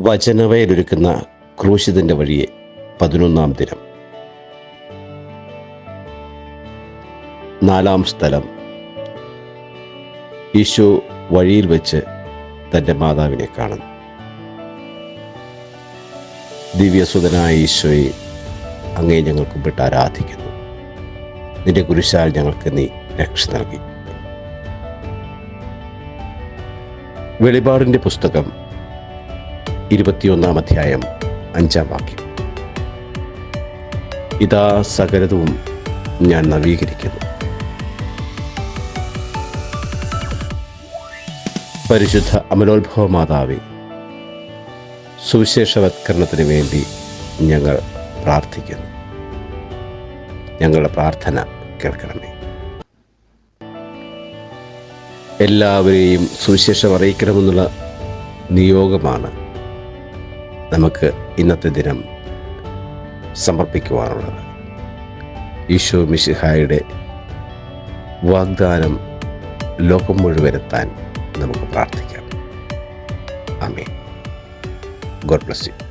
വചനവയിലൊരുക്കുന്ന ക്രൂശിതന്റെ വഴിയെ പതിനൊന്നാം ദിനം. നാലാം സ്ഥലം. ഈശോ വഴിയിൽ വെച്ച് തന്റെ മാതാവിനെ കാണുന്നു. ദിവ്യസുതനായ ഈശോയെ അങ്ങേ ഞങ്ങൾ കുമ്പിട്ട് ആരാധിക്കുന്നു. നിന്റെ കുരിശാൽ ഞങ്ങൾക്ക് നീ രക്ഷ നൽകി. വെളിപാടിന്റെ പുസ്തകം ഇരുപത്തിയൊന്നാം അധ്യായം അഞ്ചാം വാക്യം. ഇതാ സകലതും ഞാൻ നവീകരിക്കുന്നു. പരിശുദ്ധ അമലോത്ഭവ മാതാവി സുവിശേഷവത്കരണത്തിന് വേണ്ടി ഞങ്ങൾ പ്രാർത്ഥിക്കുന്നു. ഞങ്ങളുടെ പ്രാർത്ഥന കേൾക്കണമേ. എല്ലാവരെയും സുവിശേഷം അറിയിക്കണമെന്നുള്ള നിയോഗമാണ് നമുക്ക് ഇന്നത്തെ ദിനം സമർപ്പിക്കുവാനുള്ളത്. ഈശോ മിഷിഹായുടെ വാഗ്ദാനം ലോകം മുഴുവനെത്താൻ നമുക്ക് പ്രാർത്ഥിക്കാം. അമേ ഗോഡ് ബ്ലസ് യു.